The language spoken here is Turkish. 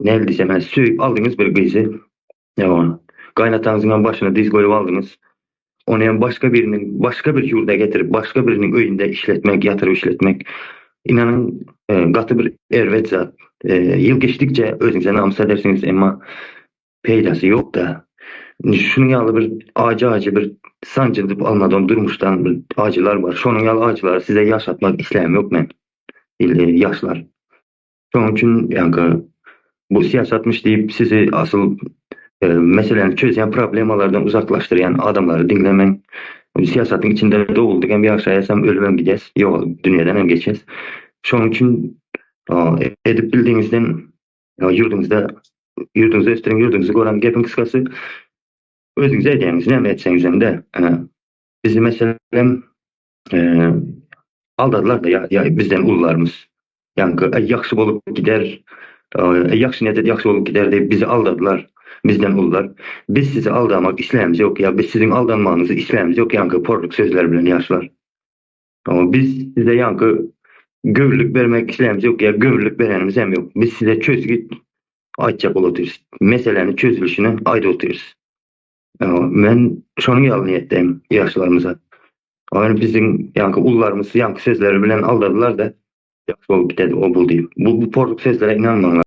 ne desem ben söyüp aldınız bir kızı. Ya kaynatanızın başına diz koyup aldınız. Onu yani başka birinin başka bir yurda getirip başka birinin öyünde işletmek, yatırıp işletmek inanın e, katı bir ervet zat. E, yıl geçtikçe özünüze namus edersiniz ama peydası yok da şunun yalı bir acı acı bir sancılıp almadan durmuştan bir acılar var. Şunun yalı acılar size yaşatmak isteğim yok men. Yaşlar. Şunun için yani bu siyasatmış deyip sizi asıl e, meselenin çözen problemalardan uzaklaştıran adamları dinlemen siyasetin içinde de olduk hem yaşayasam ölümem gideceğiz. Yok dünyadan hem geçeceğiz. Şunun için aa, edip bildiğinizden yurdunuzda yurdunuzu östüren yurdunuzu koran gepin kıskası özünüze edeceğiniz ne etseniz hem de e, bizi mesela e, aldadılar da ya, ya bizden ullarımız. Yani e, yaxşı bolup gider e, yaxşı niyetet yaxşı olup gider deyip bizi aldadılar. Bizden ullar. Biz sizi aldamak isteğimiz yok ya. Biz sizin aldanmanızı isteğimiz yok. Yankı porluk sözler bilen yaşlar. Ama biz size yankı gövürlük vermek isteğimiz yok ya. Gövürlük verenimiz hem yok. Biz size çözgü açacak olatırız. Meselenin çözülüşünü ayda otururuz. Ama ben şunu yalı niyetteyim yaşlarımıza. Yani bizim yankı ullarımız yankı sözleri bilen aldadılar da yaxşı olup gidedi o bul deyip. Bu, bu porluk sözlere inanmayın.